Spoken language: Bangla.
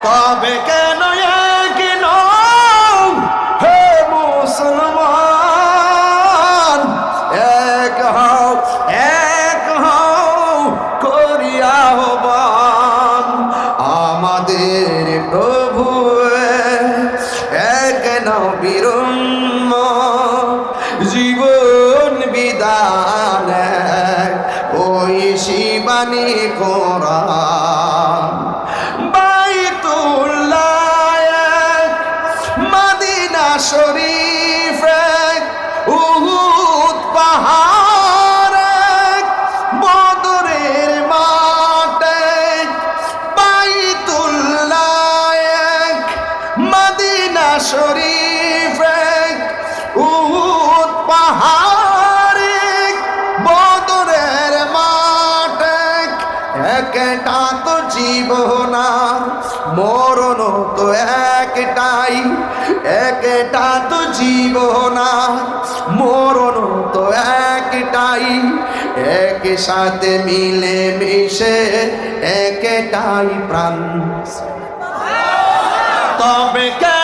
তবে কেন এক নও হে মুসলমান এক হও এক হও করিয়া হবান আমাদের প্রভু এক নবীর জীবন এক, ওই শিবানী কোরআন শরীফ এক, উহুদ পাহাড় বদরের মাঠ এক, বাইতুল্লাহ এক, মদিনা শরীফ এক, উহুদ পাহাড় এক, বদরের মাঠ এক, একটা তো জীবনার মরণ তো একটাই একটা তো জীবনার মরণ তো একটাই। এক সাথে মিলে মিশে একটাই প্রাণ। তবে কে